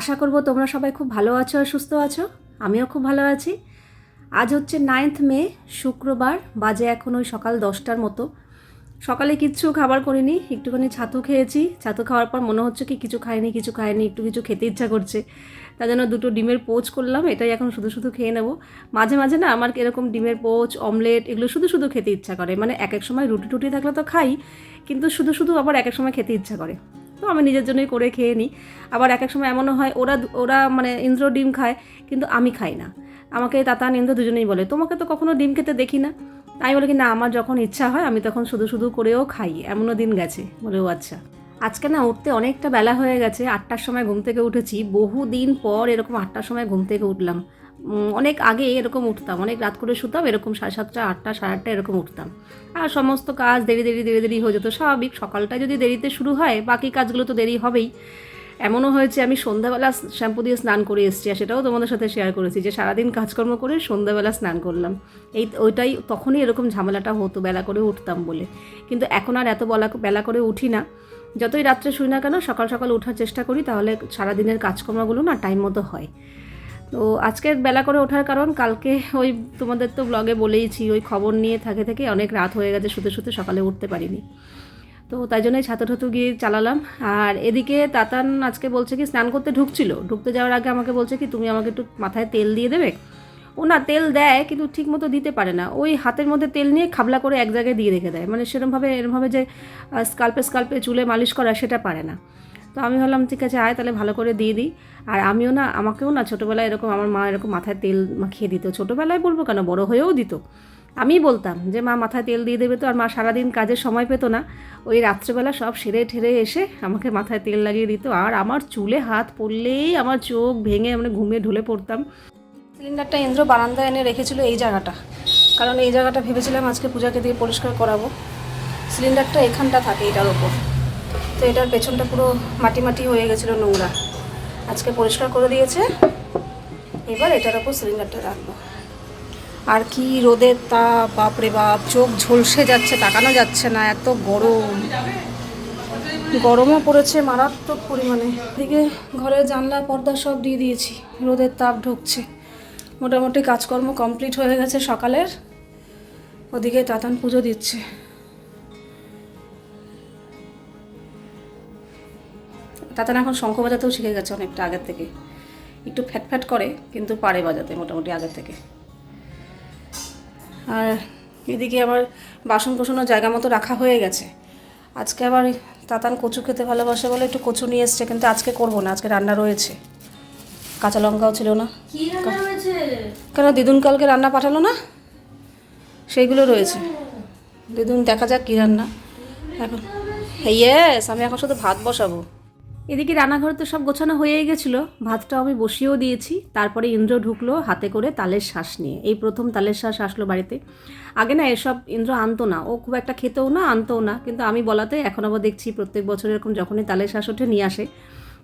আশা করব তোমরা সবাই খুব ভালো আছো আর সুস্থ আছো। আমিও খুব ভালো আছি। আজ হচ্ছে নাইন্থ মে, শুক্রবার, বাজে এখন ওই সকাল দশটার মতো। সকালে কিচ্ছু খাবার করিনি, একটুখানি ছাতু খেয়েছি। ছাতু খাওয়ার পর মনে হচ্ছে কি কিছু খাইনি কিছু খাইনি, একটু কিছু খেতে ইচ্ছা করছে। তার জন্য দুটো ডিমের পোচ করলাম, এটাই এখন শুধু শুধু খেয়ে নেব। মাঝে মাঝে না আমার এরকম ডিমের পোচ, অমলেট এগুলো শুধু শুধু খেতে ইচ্ছা করে। মানে এক এক সময় রুটি টুটি থাকলে তো খাই, কিন্তু শুধু শুধু আবার এক এক সময় খেতে ইচ্ছা করে। তো আমি নিজের জন্যই করে খেয়ে নিই। আবার এক এক সময় এমনও হয়, ওরা ওরা মানে ইন্দ্র ডিম খায়, কিন্তু আমি খাই না। আমাকে তাতান ইন্দ্র দুজনেই বলে, তোমাকে তো কখনো ডিম খেতে দেখি না। আমি বলি কি না, আমার যখন ইচ্ছা হয়, আমি তখন শুধু শুধু করেও খাই। এমনও দিন গেছে। বলে, ও আচ্ছা। আজকে না উঠতে অনেকটা বেলা হয়ে গেছে, আটটার সময় ঘুম থেকে উঠেছি। বহু দিন পর এরকম আটটার সময় ঘুম থেকে উঠলাম। অনেক আগে এরকম উঠতাম, অনেক রাত করে শুতাম, এরকম সাড়ে সাতটা, আটটা, সাড়ে আটটা এরকম উঠতাম। আর সমস্ত কাজ দেরি দেরি দেরি দেরি হয়ে যেত, স্বাভাবিক সকালটা যদি দেরিতে শুরু হয়, বাকি কাজগুলো তো দেরি হবেই। এমনও হয়েছে, আমি সন্ধ্যাবেলা শ্যাম্পু দিয়ে স্নান করে এসেছি, আর সেটাও তোমাদের সাথে শেয়ার করেছি, যে সারাদিন কাজকর্ম করে সন্ধ্যাবেলা স্নান করলাম। এই ওইটাই তখনই এরকম ঝামেলাটা হতো, বেলা করে উঠতাম বলে। কিন্তু এখন আর এত বলা, বেলা করে উঠি না। যতই রাত্রে শুই না কেন, সকাল সকাল ওঠার চেষ্টা করি, তাহলে সারাদিনের কাজকর্মগুলো না টাইম মতো হয়। তো আজকের বেলা করে ওঠার কারণ কালকে ওই তোমাদের তো ব্লগে বলেইছি, ওই খবর নিয়ে থাকে থেকে অনেক রাত হয়ে গেছে, শুতে শুতে সকালে উঠতে পারিনি। তো তাই জন্যই ছাতু ঠাতু গিয়ে চালালাম। আর এদিকে তাতান আজকে বলছে কি, স্নান করতে ঢুকছিল। ঢুকতে যাওয়ার আগে আমাকে বলছে কি, তুমি আমাকে একটু মাথায় তেল দিয়ে দেবে? ও না, তেল দেয়, কিন্তু ঠিক মতো দিতে পারে না। ওই হাতের মধ্যে তেল নিয়ে খাবলা করে এক জায়গায় দিয়ে রেখে দেয়। মানে সেরমভাবে, এরমভাবে যে স্কাল্পে স্কাল্পে চুলে মালিশ করা সেটা পারে না। তো আমি ভাবলাম, ঠিক আছে, আয়, তাহলে ভালো করে দিয়ে দিই। আর আমিও না, আমাকেও না ছোটোবেলায় এরকম, আমার মা এরকম মাথায় তেল মাখিয়ে দিত। ছোটোবেলায় বলব কেন, বড় হয়েও দিত। আমি বলতাম যে, মা, মাথায় তেল দিয়ে দেবে তো? আর মা সারাদিন কাজের সময় পেতো না। ওই রাত্রেবেলা সব সেরে ঠেরে এসে আমাকে মাথায় তেল লাগিয়ে দিত। আর আমার চুলে হাত পড়লেই আমার চোখ ভেঙে মানে ঘুমিয়ে ঢুলে পড়তাম। সিলিন্ডারটা ইন্দ্র বারান্দায় এনে রেখেছিল এই জায়গাটা। কারণ এই জায়গাটা ভেবেছিলাম আজকে পূজাকে দিয়ে পরিষ্কার করাবো। সিলিন্ডারটা এখানটা থাকে এটার ওপর তো এটার পেছনটা পুরো মাটি মাটি হয়ে গেছিল নোংরা। আজকে পরিষ্কার করে দিয়েছে। এবার এটার ওপর সিলিন্ডারটা রাখব। আর কি রোদের তাপ বাপরে বাপ, চোখ ঝলসে যাচ্ছে, তাকানো যাচ্ছে না, এত গরম। গরমও পড়েছে মারাত্মক পরিমাণে। এদিকে ঘরের জানলা, পর্দা সব দিয়ে দিয়েছি। রোদের তাপ ঢুকছে। মোটামুটি কাজকর্ম কমপ্লিট হয়ে গেছে সকালের। ওদিকে তাতান পুজো দিচ্ছে। তাতান এখন শঙ্খ বাজাতেও শিখে গেছে অনেকটা আগের থেকে। একটু ফ্যাট ফ্যাট করে কিন্তু পারে বাজাতে মোটামুটি আগের থেকে। আর এদিকে আবার বাসন কোসনও জায়গা মতো রাখা হয়ে গেছে। আজকে আবার তাতান কচু খেতে ভালোবাসে বলে একটু কচু নিয়ে এসছে কিন্তু আজকে করব না আজকে রান্না রয়েছে। কাঁচা লঙ্কাও ছিল না। কেন দিদুন কালকে রান্না পাঠালো না? সেইগুলো রয়েছে। দিদুন দেখা যাক কী রান্না। এখন ইয়েস আমি এখন শুধু ভাত বসাবো। এদিকে রান্নাঘর তো সব গোছানো হয়েই গেছিল। ভাতটাও আমি বসিয়েও দিয়েছি। তারপরে ইন্দ্র ঢুকলো হাতে করে তালের শ্বাস নিয়ে। এই প্রথম তালের শ্বাস আসলো বাড়িতে। আগে না এসব ইন্দ্র আনতো না। ও খুব একটা খেতেও না, আনতেও না। কিন্তু আমি বলাতে এখন আবার দেখছি প্রত্যেক বছর এরকম যখনই তালের শ্বাস ওঠে নিয়ে আসে।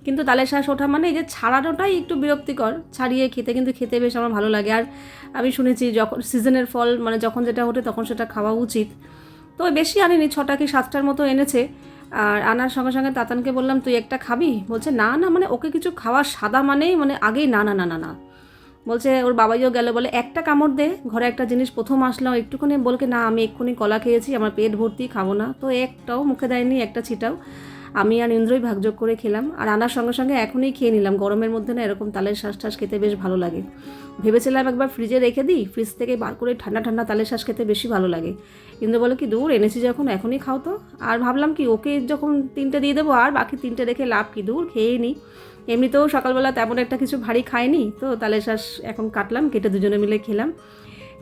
কিন্তু তালের শ্বাস ওঠা মানে এই যে ছাড়ানোটাই একটু বিরক্তিকর। ছাড়িয়ে খেতে কিন্তু খেতে বেশ আমার ভালো লাগে। আর আমি শুনেছি যখন সিজনের ফল মানে যখন যেটা ওঠে তখন সেটা খাওয়া উচিত। তো বেশি আনিনি, ছটা কি সাতটার মতো এনেছে। আর আনার সঙ্গে সঙ্গে তাতানকে বললাম, তুই একটা খাবি? বলছে, না না মানে ওকে কিছু খাওয়া সাদা মানেই মানে আগেই না না না না না। বলছে, ওর বাবাইও গেল। বলে, একটা কামড় দে, ঘরে একটা জিনিস প্রথম আসলাম একটুখানি। বলকে, না, আমি এক্ষুনি কলা খেয়েছি, আমার পেট ভর্তি, খাব না। তো একটাও মুখে দেয়নি, একটা ছিটাও। আমি আর ইন্দ্রই ভাগযোগ করে খেলাম। আর আনার সঙ্গে সঙ্গে এখনই খেয়ে নিলাম। গরমের মধ্যে না এরকম তালের শ্বাস টাস খেতে বেশ ভালো লাগে। ভেবেছিলাম একবার ফ্রিজে রেখে দিই, ফ্রিজ থেকে বার করে ঠান্ডা ঠান্ডা তালের শ্বাস খেতে বেশি ভালো লাগে। ইন্দ্র বলে, কি দূর, এনেছি যখন, এখনই খাও তো। আর ভাবলাম কি, ওকে যখন তিনটে দিয়ে দেবো, আর বাকি তিনটে রেখে লাভ কি? দূর, খেয়েই নিই এমনিতেও সকালবেলা তেমন একটা কিছু ভারী খাইনি, তো তালের শ্বাস এখন কাটলাম, কেটে দুজনে মিলে খেলাম।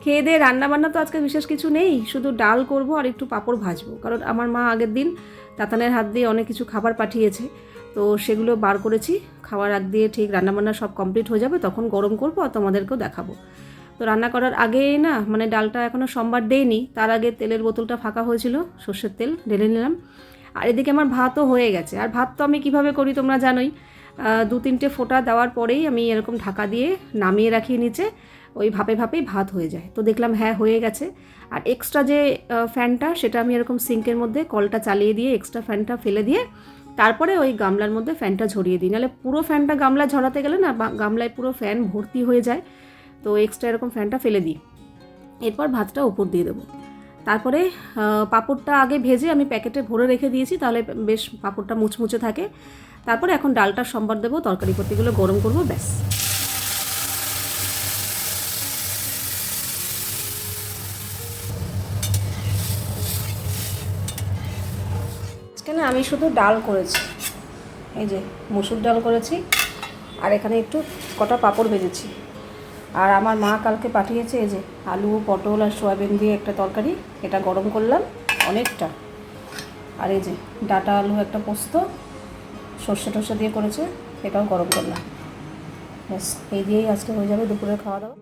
খেয়ে দিয়ে রান্নাবান্না তো আজকে বিশেষ কিছু নেই, শুধু ডাল করব আর একটু পাঁপড় ভাজবো। কারণ আমার মা আগের দিন তাতানের হাত দিয়ে অনেক কিছু খাবার পাঠিয়েছে, তো সেগুলো বার করেছি, খাওয়ার আগ দিয়ে ঠিক রান্নাবান্না সব কমপ্লিট হয়ে যাবে, তখন গরম করব আর তোমাদেরকেও দেখাবো। তো রান্না করার আগে না মানে ডালটা এখনও সোমবার দেয়নি তার আগে তেলের বোতলটা ফাঁকা হয়েছিল, সর্ষের তেল ঢেলে নিলাম। আর এদিকে আমার ভাতও হয়ে গেছে, আর ভাত তো আমি কীভাবে করি তোমরা জানোই দু তিনটে ফোঁটা দেওয়ার পরেই আমি এরকম ঢাকা দিয়ে নামিয়ে রাখি নিচে ওই ভাপে ভাপেই ভাত হয়ে যায়। তো দেখলাম হ্যাঁ হয়ে গেছে। আর এক্সট্রা যে ফ্যানটা সেটা আমি এরকম সিঙ্কের মধ্যে কলটা চালিয়ে দিয়ে এক্সট্রা ফ্যানটা ফেলে দিয়ে তারপরে ওই গামলার মধ্যে ফ্যানটা ঝরিয়ে দিই। নাহলে পুরো ফ্যানটা গামলা ঝরাতে গেলে না গামলায় পুরো ফ্যান ভর্তি হয়ে যায়। তো এক্সট্রা এরকম ফ্যানটা ফেলে দিই। এরপর ভাতটা উপর দিয়ে দেবো। তারপরে পাঁপড়টা আগে ভেজে আমি প্যাকেটে ভরে রেখে দিয়েছি, তাহলে বেশ পাঁপড়টা মুচমুচে থাকে। তারপরে এখন ডালটা সম্বার দেবো তরকারি পত্তিগুলো গরম করব, ব্যাস। আমি শুধু ডাল করেছি। এই যে মুসুর ডাল করেছি আর এখানে একটু কটা পাঁপড় ভেজেছি। আর আমার মা কালকে পাঠিয়েছে এই যে আলু, পটল আর সয়াবিন দিয়ে একটা তরকারি, এটা গরম করলাম অনেকটা। আর এই যে ডাটা আলু একটা পোস্ত, সর্ষে টর্ষে দিয়ে করেছে, এটাও গরম করলাম। ব্যাস, এই দিয়েই আজকে হয়ে যাবে দুপুরের খাওয়া দাওয়া।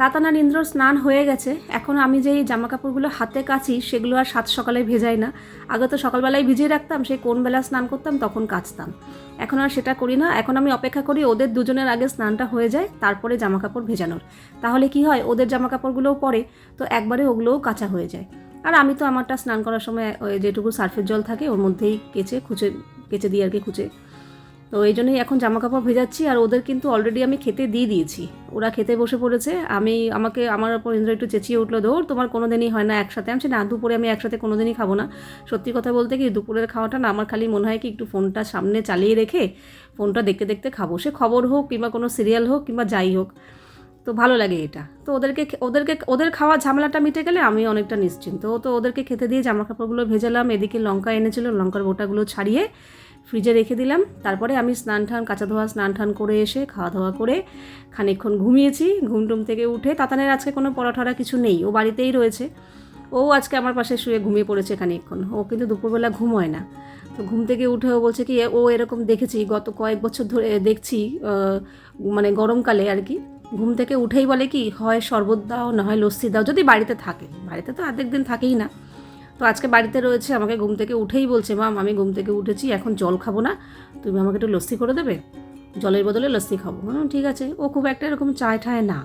তাতানার ইন্দ্র স্নান হয়ে গেছে। এখন আমি যেই জামা কাপড়গুলো হাতে কাচি, সেগুলো আর সাত সকালে ভেজাই না। আগে তো সকালবেলায় ভিজিয়ে রাখতাম, সেই কোন বেলা স্নান করতাম তখন কাচতাম। এখন আর সেটা করি না। এখন আমি অপেক্ষা করি ওদের দুজনের আগে স্নানটা হয়ে যায়, তারপরে জামা কাপড় ভেজানোর। তাহলে কি হয়? ওদের জামা কাপড়গুলোও পরে তো একবারে ওগুলোও কাঁচা হয়ে যায়। আর আমি তো আমারটা স্নান করার সময় যেটুকু সার্ফের জল থাকে, ওর মধ্যেই কেচে, খুঁচে, কেচে দিয়ে আর কি খুঁচে। তো এই জন্যই এখন জামা কাপড় ভেজাচ্ছি আর ওদের কিন্তু অলরেডি আমি খেতে দিয়ে দিয়েছি। ওরা খেতে বসে পড়েছে। আমি, আমাকে, আমার ওপর ইন্দ্র একটু চেঁচিয়ে উঠল, দৌড়, তোমার কোনো দিনই হয় না একসাথে। আমি না, দুপুরে আমি একসাথে কোনো দিনই খাব না। সত্যি কথা বলতে কি, দুপুরের খাওয়াটা না, আমার খালি মনে হয় কি, একটু ফোনটা সামনে চালিয়ে রেখে ফোনটা দেখতে দেখতে খাব। সে খবর হোক কিংবা কোনো সিরিয়াল হোক কিংবা যাই হোক, তো ভালো লাগে এটা। তো ওদেরকে ওদেরকে, ওদের খাওয়া ঝামেলাটা মিটে গেলে আমি অনেকটা নিশ্চিন্ত। তো ওদেরকে খেতে দিয়ে জামা কাপড়গুলো ভেজালাম, এদিকে লঙ্কা এনেছিল, লঙ্কার গোটাগুলো ছাড়িয়ে ফ্রিজে রেখে দিলাম। তারপরে আমি স্নান টান, কাঁচা ধোয়া স্নান টান করে এসে খাওয়া দাওয়া করে খানিকক্ষণ ঘুমিয়েছি। ঘুমটুম থেকে উঠে তাতানের আজকে কোনো পড়াঠরা কিছু নেই। ও বাড়িতেই রয়েছে। ও আজকে আমার পাশে শুয়ে ঘুমিয়ে পড়েছে খানিকক্ষণ। ও কিন্তু দুপুরবেলা ঘুম হয় না। তো ঘুম থেকে উঠে ও বলছে কি, ও এরকম দেখেছি, গত কয়েক বছর ধরে দেখছি মানে গরমকালে আর কি। ঘুম থেকে উঠেই বলে কি, হয় শরবত দাও, না হয় লস্যি দাও, যদি বাড়িতে থাকে। বাড়িতে তো অর্ধেক দিন থাকেই না। তো আজকে বাড়িতে রয়েছে, আমাকে ঘুম থেকে উঠেই বলছে মাম আমি ঘুম থেকে উঠেছি, এখন জল খাব না। তুমি আমাকে একটু লস্যি করে দেবে? জলের বদলে লস্যি খাব। বললাম, ঠিক আছে। ও খুব একটা এরকম চায় ঠায় না।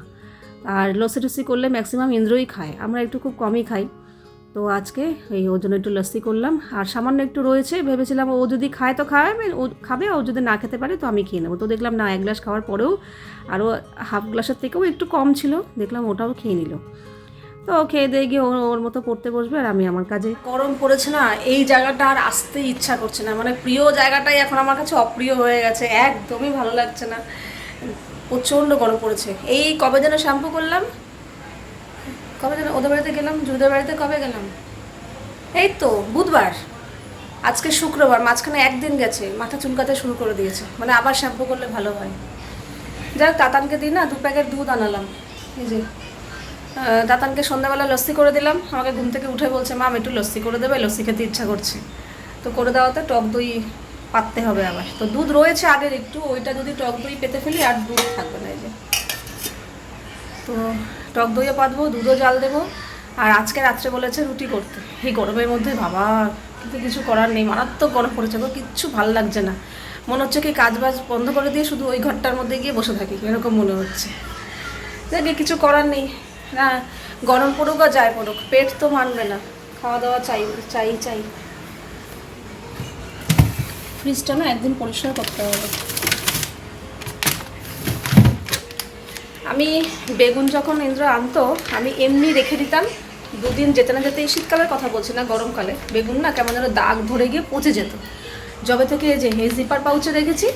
আর লস্যি টস্যি করলে ম্যাক্সিমাম ইন্দ্রই খায়, আমরা একটু খুব কমই খাই। তো আজকে এই ওর জন্য একটু লস্যি করলাম। আর সামান্য একটু রয়েছে, ভেবেছিলাম ও যদি খায় তো খাবে, ও খাবে, ও যদি না খেতে পারে তো আমি খেয়ে নেব। তো দেখলাম না, এক গ্লাস খাওয়ার পরেও আরও হাফ গ্লাসের থেকেও একটু কম ছিল, দেখলাম ওটাও খেয়ে নিল। তো খেয়ে দিয়ে গিয়ে ওর মতো পড়তে বসবে আর আমি আমার কাজে। গরম পড়েছে না, এই জায়গাটা আর আসতে ইচ্ছা করছে না। মানে প্রিয় জায়গাটাই এখন আমার কাছে অপ্রিয় হয়ে গেছে, একদমই ভালো লাগছে না। প্রচণ্ড গরম পড়েছে। এই কবে যেন শ্যাম্পু করলাম? কবে যেন ওদের বাড়িতে গেলাম জুদের বাড়িতে কবে গেলাম? এই তো, বুধবার। আজকে শুক্রবার, মাঝখানে একদিন গেছে, মাথা চুলকাতে শুরু করে দিয়েছে। মানে আবার শ্যাম্পু করলে ভালো হয়। যাই হোক, তাতানকে দিই না, দু প্যাকেট দুধ আনালাম। এই যে দাতানকে সন্ধ্যাবেলা লস্যি করে দিলাম। আমাকে ঘুম থেকে উঠে বলছে মাম একটু লস্যি করে দেবে, লস্যি খেতে ইচ্ছা করছে। তো করে দেওয়াতে টক দই পাততে হবে আবার। তো দুধ রয়েছে আগের একটু, ওইটা যদি টক দই পেতে ফেলি, আর দুধ থাকবে না এই যে। তো টক দইও পাতবো, দুধও জাল দেবো। আর আজকে রাত্রে বলেছে রুটি করতে। এই গরমের মধ্যে বাবা, কিন্তু কিছু করার নেই, মারাত্মক গরম পড়েছে গো, কিচ্ছু ভালো লাগছে না। মনে হচ্ছে কি কাজ বাজ বন্ধ করে দিয়ে শুধু ওই ঘরটার মধ্যে গিয়ে বসে থাকি, এরকম মনে হচ্ছে। দেখি কিছু করার নেই। না গরম পড়ুক আর যায় পড়ুক পেট তো মানবে না। খাওয়া দাওয়া চাই চাই চাই। ফ্রিজটা না একদিন পরিষ্কার করতে হবে। আমি বেগুন যখন ইন্দ্র আনতো আমি এমনি রেখে দিতাম। দুদিন যেতে না যেতে এই শীতকালের কথা বলছি না গরমকালে। বেগুন না কেমন যেন দাগ ধরে গিয়ে পচে যেত। যবে থেকে যে হেজ জিপার পাউচে রেখেছি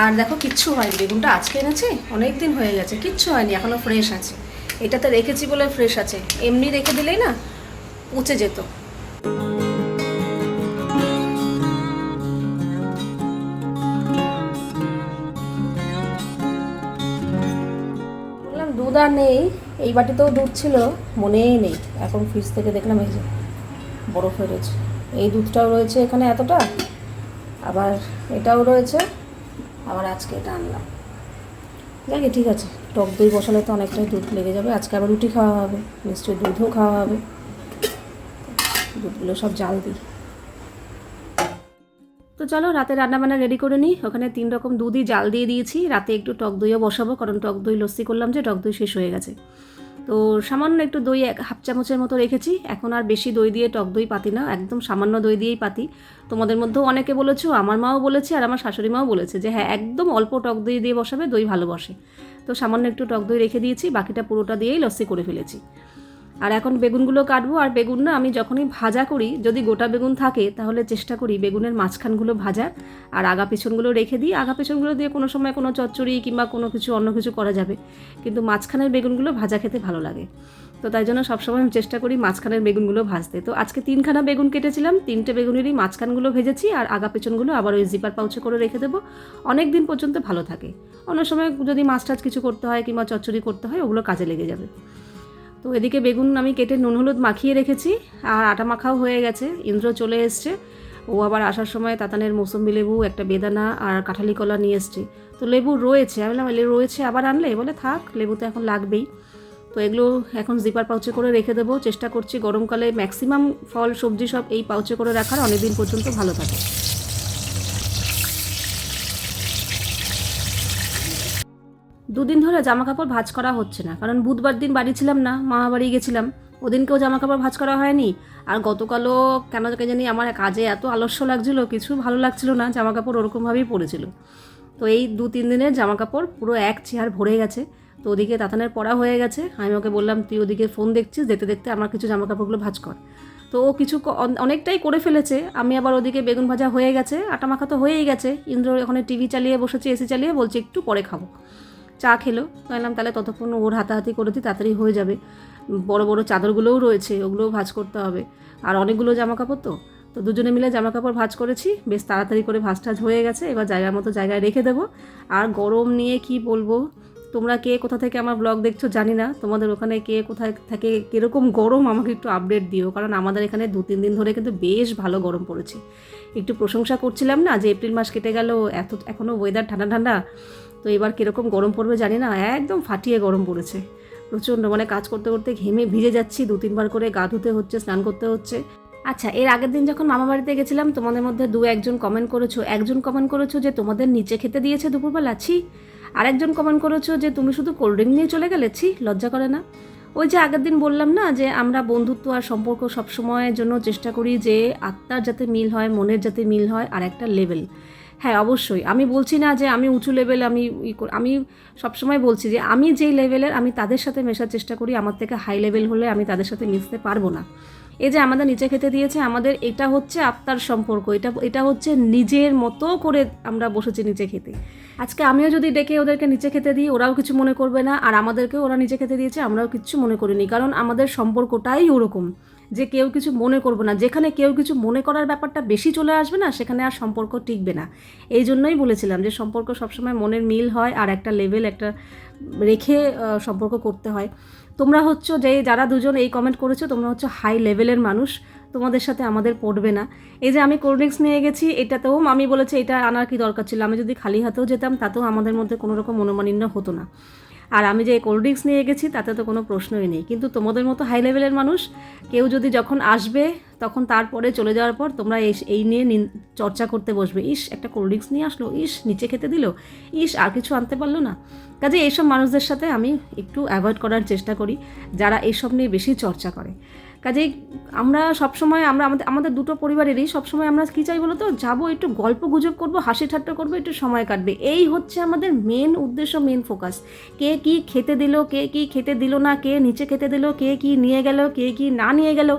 আর দেখো কিচ্ছু হয়নি। বেগুনটা আজকে এনেছি অনেক দিন হয়ে গেছে কিচ্ছু হয়নি এখনও ফ্রেশ আছে। এটাতে রেখেছি বলে ফ্রেশ আছে। এমনি রেখে দিলেই না পচে যেত। বললাম, দুধ আর নেই। এই বাটিতেও দুধ ছিল, মনেই নেই। এখন ফ্রিজ থেকে দেখলাম এই যে বরফ হয়ে রয়েছে। এই দুধটাও রয়েছে এখানে এতটা, আবার এটাও রয়েছে, আবার আজকে এটা আনলাম। দেখি ঠিক আছে। টক দই বসালে তো অনেকটাই দুধ লেগে যাবে। আজকে আবার রুটি খাওয়া হবে, নিশ্চয়ই দুধও খাওয়া হবে। দুধগুলো সব জাল দিই। তো চলো, রাতে রান্নাবান্না রেডি করে নিই। ওখানে তিন রকম দুধই জাল দিয়ে দিয়েছি। রাতে একটু টক দইও বসাবো, কারণ টক দই লস্যি করলাম যে, টক দই শেষ হয়ে গেছে। তো সামান্য একটু দই এক হাফ চামচের মতো রেখেছি। এখন আর বেশি দই দিয়ে টক দই পাতি না, একদম সামান্য দই দিয়েই পাতি। তোমাদের মধ্যেও অনেকে বলেছ, আমার মাও বলেছে, আর আমার শাশুড়ি মাও বলেছে যে হ্যাঁ একদম অল্প টক দই দিয়ে বসাবে, দই ভালো বসে। তো সামান্য একটু টক দই রেখে দিয়েছি, বাকিটা পুরোটা দিয়েই লস্যি করে ফেলেছি। আর এখন বেগুনগুলো কাটবো, আর বেগুন না আমি যখনই ভাজা করি, যদি গোটা বেগুন থাকে, তাহলে চেষ্টা করি বেগুনের মাঝখানগুলো ভাজার, আর আগা পিছনগুলো রেখে দিই। আগা পিছনগুলো দিয়ে কোনো সময় কোনো চচ্চড়ি কিংবা কোনো কিছু অন্য কিছু করা যাবে, কিন্তু মাঝখানের বেগুনগুলো ভাজা খেতে ভালো লাগে। তো তাই জন্য সবসময় আমি চেষ্টা করি মাঝখানের বেগুনগুলো ভাজতে। তো আজকে তিনখানা বেগুন কেটেছিলাম, তিনটে বেগুনেরই মাঝখানগুলো ভেজেছি আর আগা পেছনগুলো আবার ওই জিপার পাউচে করে রেখে দেবো। অনেক দিন পর্যন্ত ভালো থাকে। অন্য সময় যদি মাছ টাছ কিছু করতে হয় কিংবা চচ্চড়ি করতে হয়, ওগুলো কাজে লেগে যাবে। তো এদিকে বেগুন আমি কেটে নুন, হলুদ মাখিয়ে রেখেছি আর আটা মাখাও হয়ে গেছে, ইন্দ্র চলে এসছে। ও আবার আসার সময় তাতানের মৌসুম্বি লেবু, একটা বেদানা আর কাঁঠালি কলা নিয়ে এসছে। তো লেবু রয়েছে, আমি বললাম রয়েছে, আবার আনলে? বলে, থাক, লেবু তো এখন লাগবেই। তো এগুলো এখন জিপার পাউচে করে রেখে দেবো। চেষ্টা করছি গরমকালে ম্যাক্সিমাম ফল, সবজি সব এই পাউচে করে রাখার। অনেকদিন পর্যন্ত ভালো থাকে। দুদিন ধরে জামা কাপড় ভাঁজ করা হচ্ছে না, কারণ বুধবার দিন বাড়ি ছিলাম না মামা বাড়ি গেছিলাম। ওদিনকেও জামা কাপড় ভাঁজ করা হয়নি। আর গতকালও কেন কে জানি আমার কাজে এত আলস্য লাগছিল, কিছু ভালো লাগছিল না জামা কাপড় ওরকমভাবেই পড়েছিল। তো এই দু তিন দিনের জামা কাপড় পুরো এক চেয়ার ভরে গেছে। তো ওদিকে তাতানের পড়া হয়ে গেছে। আমি ওকে বললাম, তুই ওদিকে ফোন দেখছিস? দেখতে দেখতে আমার কিছু জামা কাপড়গুলো ভাঁজ কর। তো ও কিছু অনেকটাই করে ফেলেছে। আমি আবার ওদিকে বেগুন ভাজা হয়ে গেছে। আটা মাখা তো হয়েই গেছে। ইন্দ্র ওখানে টিভি চালিয়ে বসেছে এসি চালিয়ে বলছে, একটু পরে খাব। চা খেলো। তো এলাম তাহলে ততক্ষণ ওর হাতাহাতি করে দিই তাড়াতাড়ি হয়ে যাবে। বড় বড় চাদরগুলোও রয়েছে, ওগুলোও ভাজ করতে হবে। আর অনেকগুলো জামা কাপড় তো। তো দুজনে মিলে জামা কাপড় ভাঁজ করেছি। বেশ তাড়াতাড়ি করে ভাঁজ টাজ হয়ে গেছে। এবার জায়গার মতো জায়গায় রেখে দেবো। আর গরম নিয়ে কি বলব? তোমরা কে কোথা থেকে আমার ব্লগ দেখছ জানি না। তোমাদের ওখানে কে কোথায় থেকে, কীরকম গরম আমাকে একটু আপডেট দিও। কারণ আমাদের এখানে দু, তিন দিন ধরে কিন্তু বেশ ভালো গরম পড়েছে। একটু প্রশংসা করছিলাম না যে এপ্রিল মাস কেটে গেল, এত এখনও ওয়েদার ঠান্ডা ঠান্ডা। তো এবার কীরকম গরম পড়বে জানি না, একদম ফাটিয়ে গরম পড়েছে। প্রচণ্ড মানে কাজ করতে করতে ঘেমে ভিজে যাচ্ছি, দু, তিনবার করে গা ধুতে হচ্ছে, স্নান করতে হচ্ছে। আচ্ছা এর আগের দিন যখন মামা বাড়িতে গেছিলাম, তোমাদের মধ্যে দু, একজন কমেন্ট করেছ। একজন কমেন্ট করেছ যে তোমাদের নিচে খেতে দিয়েছে দুপুরবেলা, ছি। আরেকজন কমেন্ট করেছ যে, তুমি শুধু কোল্ড ড্রিঙ্ক নিয়ে চলে গেলে? ছি, লজ্জা করে না। ওই যে আগের দিন বললাম না যে, আমরা বন্ধুত্ব আর সম্পর্ক সবসময়ের জন্য চেষ্টা করি যে, আত্মার যাতে মিল হয়, মনের যাতে মিল হয়, আর একটা লেভেল হ্যাঁ অবশ্যই। আমি বলছি না যে, আমি উঁচু লেভেল আমি আমি সবসময় বলছি যে, আমি যেই লেভেলের আমি তাদের সাথে মেশার চেষ্টা করি। আমার থেকে হাই লেভেল হলে আমি তাদের সাথে মিশতে পারব না। এই যে আমাদের নিচে খেতে দিয়েছে, আমাদের এটা হচ্ছে আত্মার সম্পর্ক। এটা এটা হচ্ছে নিজের মতো করে আমরা বসেছি নিচে খেতে। আজকে আমিও যদি ডেকে ওদেরকে নিচে খেতে দিই, ওরাও কিছু মনে করবে না, আর আমাদেরকেও ওরা নিচে খেতে দিয়েছে, আমরাও কিচ্ছু মনে করিনি। কারণ আমাদের সম্পর্কটাই ওরকম, যে কেউ কিছু মনে করবে না। যেখানে কেউ কিছু মনে করার ব্যাপারটা বেশি চলে আসবে না, সেখানে আর সম্পর্ক টিকবে না। এই জন্যই বলেছিলাম যে সম্পর্ক সবসময় মনের মিল হয় আর একটা লেভেল একটা রেখে সম্পর্ক করতে হয়। তোমরা হচ্ছে যে, যারা দুজন এই কমেন্ট করেছ, তোমরা হচ্ছে হাই লেভেলের মানুষ। তোমাদের সাথে আমাদের পড়বে না। এই যে আমি কোল্ড ড্রিঙ্কস নিয়ে গেছি, এটাতেও মামি বলেছে এটা আনার কি দরকার ছিল? আমি যদি খালি হাতেও যেতাম, তাতেও আমাদের মধ্যে কোনো রকম মনোমালিন্য হতো না। আর আমি যে কোল্ড ড্রিঙ্কস নিয়ে গেছি, তাতে তো কোনো প্রশ্নই নেই। কিন্তু তোমাদের মতো হাই লেভেলের মানুষ, কেউ যদি যখন আসবে, তখন তারপরে চলে যাওয়ার পর তোমরা এই নিয়ে চর্চা করতে বসবে। ইস, একটা কোল্ড ড্রিঙ্কস নিয়ে আসলো, ইস, নিচে খেতে দিল, ইস, আর কিছু আনতে পারল না। কাজে এইসব মানুষদের সাথে আমি একটু অ্যাভয়েড করার চেষ্টা করি, যারা এইসব নিয়ে বেশি চর্চা করে। কাজেই আমরা সবসময় আমরা আমাদের আমাদের দুটো পরিবারেরই সবসময় আমরা কী চাই বলো তো যাব একটু গল্প গুজব করব, হাসি ঠাট্টা করব, একটু সময় কাটবে। এই হচ্ছে আমাদের মেন উদ্দেশ্য মেন ফোকাস কে কি খেতে দিল, কে কি খেতে দিল না, কে নিচে খেতে দিল, কে কি নিয়ে গেল, কে কি না নিয়ে গেল,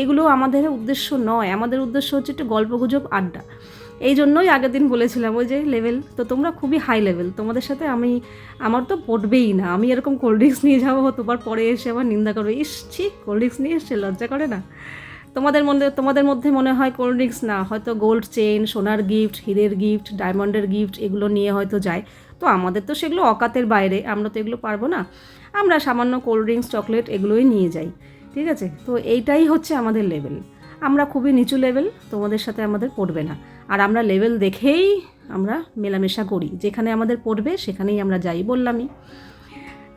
এগুলো আমাদের উদ্দেশ্য নয়। আমাদের উদ্দেশ্য হচ্ছে একটু গল্প গুজব, আড্ডা। এই জন্যই আগের দিন বলেছিলাম, ওই যে লেভেল তো তোমরা খুবই হাই লেভেল তোমাদের সাথে আমি, আমার তো পটবেই না, আমি এরকম কোল্ড ড্রিঙ্কস নিয়ে যাব, তোমার পরে এসে আবার নিন্দা করবে, ইস ছি কোল্ড ড্রিঙ্কস নিয়ে এসছে, লজ্জা করে না। তোমাদের মধ্যে তোমাদের মধ্যে মনে হয় কোল্ড ড্রিঙ্কস না, হয়তো গোল্ড চেন সোনার গিফট হীরের গিফট ডায়মন্ডের গিফট এগুলো নিয়ে হয়তো যায়। তো আমাদের তো সেগুলো অকাতের বাইরে, আমরা তো এগুলো পারব না। আমরা সামান্য কোল্ড ড্রিঙ্কস চকলেট এগুলোই নিয়ে যাই, ঠিক আছে? তো এইটাই হচ্ছে আমাদের লেভেল আমরা খুবই নিচু লেভেল তোমাদের সাথে আমাদের পড়বে না। আর আমরা লেভেল দেখেই আমরা মেলামেশা করি। যেখানে আমাদের পড়বে, সেখানেই আমরা যাই বললামই।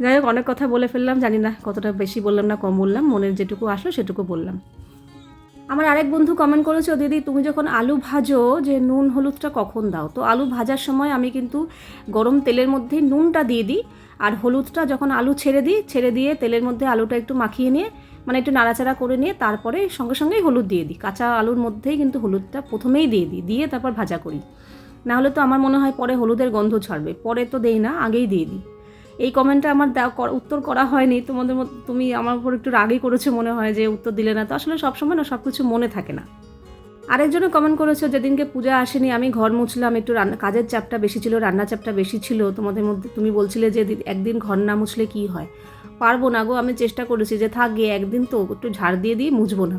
যাই হোক, অনেক কথা বলে ফেললাম, জানি না কতটা বেশি বললাম না কম বললাম, মনের যেটুকু আসলো সেটুকু বললাম। আমার আরেক বন্ধু কমেন্ট করেছ দিদি, তুমি যখন আলু ভাজো, যে নুন হলুদটা কখন দাও? তো আলু ভাজার সময় আমি কিন্তু গরম তেলের মধ্যে নুনটা দিয়ে দিই, আর হলুদটা যখন আলু ছেড়ে দিই, ছেড়ে দিয়ে তেলের মধ্যে আলুটা একটু মাখিয়ে নিয়ে মানে একটু নাড়াচাড়া করে নিয়ে তারপরে সঙ্গে সঙ্গেই হলুদ দিয়ে দিই। কাঁচা আলুর মধ্যেই কিন্তু হলুদটা প্রথমেই দিয়ে দিই, দিয়ে তারপর ভাজা করি। নাহলে তো আমার মনে হয় পরে হলুদের গন্ধ ছাড়বে, পরে তো দেই না, আগেই দিয়ে দিই। এই কমেন্টটা আমার দেওয়া উত্তর করা হয়নি। তোমাদের তুমি আমার উপর একটু রাগই করেছ মনে হয় যে উত্তর দিলে না। তো আসলে সবসময় না সব কিছু মনে থাকে না। আরেকজনে কমেন্ট করেছ, যেদিনকে পূজা আসেনি, আমি ঘর মুছলাম, একটু রান্না, কাজের চাপটা বেশি ছিল রান্না চাপটা বেশি ছিল। তোমাদের মধ্যে, তুমি বলছিলে যে একদিন ঘর না মুছলে কি হয়? পারব না গো, আমি চেষ্টা করেছি যে থাক গিয়ে একদিন তো একটু ঝাড় দিয়ে দিয়ে মুছবো না।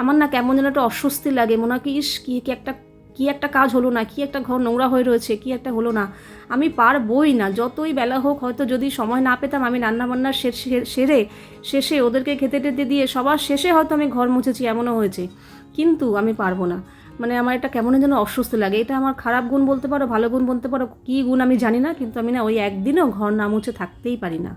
আমার না কেমন যেন একটা অস্বস্তি লাগে, মনে হয় কি, ইস, কি কি একটা কি একটা কাজ হলো না, কি একটা ঘর নোংরা হয়ে রয়েছে, কি একটা হলো না। আমি পারবই না, যতই বেলা হোক, হয়তো যদি সময় না পেতাম আমি রান্নাবান্না সেরে শেষে ওদেরকে খেতে টেতে দিয়ে সবার শেষে হয়তো আমি ঘর মুছেছি, এমনও হয়েছে। কিন্তু আমি পারব না। মানে আমার এটা কেমন যেন অস্বস্তি লাগে, এটা আমার খারাপ গুণ বলতে পারো, ভালো গুণ বলতে পারো, কী গুণ আমি জানি না, কিন্তু আমি না ওই একদিনও ঘর না মুছে থাকতেই পারি না।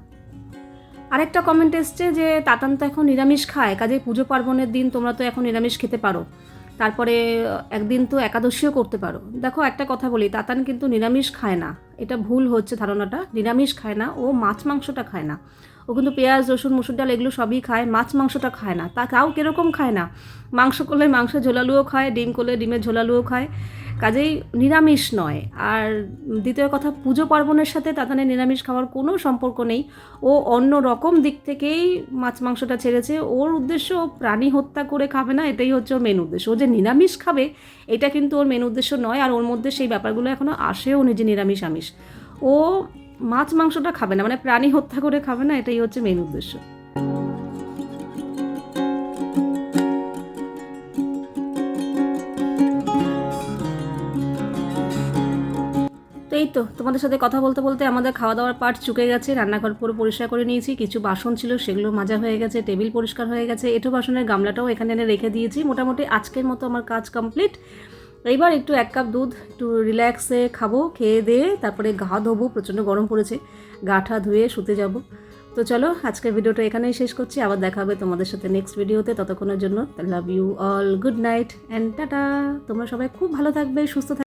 আরেকটা কমেন্ট এসছে যে, তাতান তো এখন নিরামিষ খায় কাজে পুজো পার্বণের দিন তোমরা তো এখন নিরামিষ খেতে পারো। তারপরে, একদিন তো একাদশীও করতে পারো। দেখো, একটা কথা বলি, তাতান কিন্তু নিরামিষ খায় না। এটা ভুল হচ্ছে ধারণাটা, নিরামিষ খায় না, ও মাছ মাংসটা খায় না। ও কিন্তু পেঁয়াজ, রসুন, মুসুর ডাল, এগুলো সবই খায়, মাছ মাংসটা খায় না। তা তাও কীরকম খায় না? মাংস করলে মাংস ঝোলালুও খায়, ডিম করলে ডিমের ঝোলালুও খায়। কাজেই নিরামিষ নয়। আর দ্বিতীয় কথা, পুজো পার্বণের সাথে তাতানের নিরামিষ খাওয়ার কোনো সম্পর্ক নেই। ও অন্য রকম দিক থেকেই মাছ মাংসটা ছেড়েছে। ওর উদ্দেশ্য প্রাণী হত্যা করে খাবে না, এটাই হচ্ছে ওর মেন উদ্দেশ্য। ও যে নিরামিষ খাবে, এটা কিন্তু ওর মেন উদ্দেশ্য নয়। আর ওর মধ্যে সেই ব্যাপারগুলো এখনও আসেও নিজে নিরামিষ আমিষ। ও মাছ মাংসটা খাবে না মানে প্রাণী হত্যা করে খাবে না, এটাই হচ্ছে মেন উদ্দেশ্য। তো? তোমাদের সাথে কথা বলতে বলতে আমাদের খাওয়া দাওয়ার পার্ট চুকে গেছে, রান্নাঘর পুরো পরিষ্কার করে নিয়েছি, কিছু বাসন ছিল, সেগুলো মাজা হয়ে গেছে, টেবিল পরিষ্কার হয়ে গেছে এঁটো বাসনের গামলাটাও এখানে এনে রেখে দিয়েছি, মোটামুটি আজকের মতো আমার কাজ কমপ্লিট এইবার একটু এক কাপ দুধ, একটু রিল্যাক্সে খাব, খেয়ে দিয়ে তারপরে গা ধোবো, প্রচণ্ড গরম পড়েছে গাঠা ধুয়ে শুতে যাব। তো চলো, আজকের ভিডিওটা এখানেই শেষ করছি, আবার দেখা হবে তোমাদের সাথে নেক্সট ভিডিওতে, ততক্ষণের জন্য love you all good night and tata তোমরা সবাই খুব ভালো থাকবে, সুস্থ থাকবে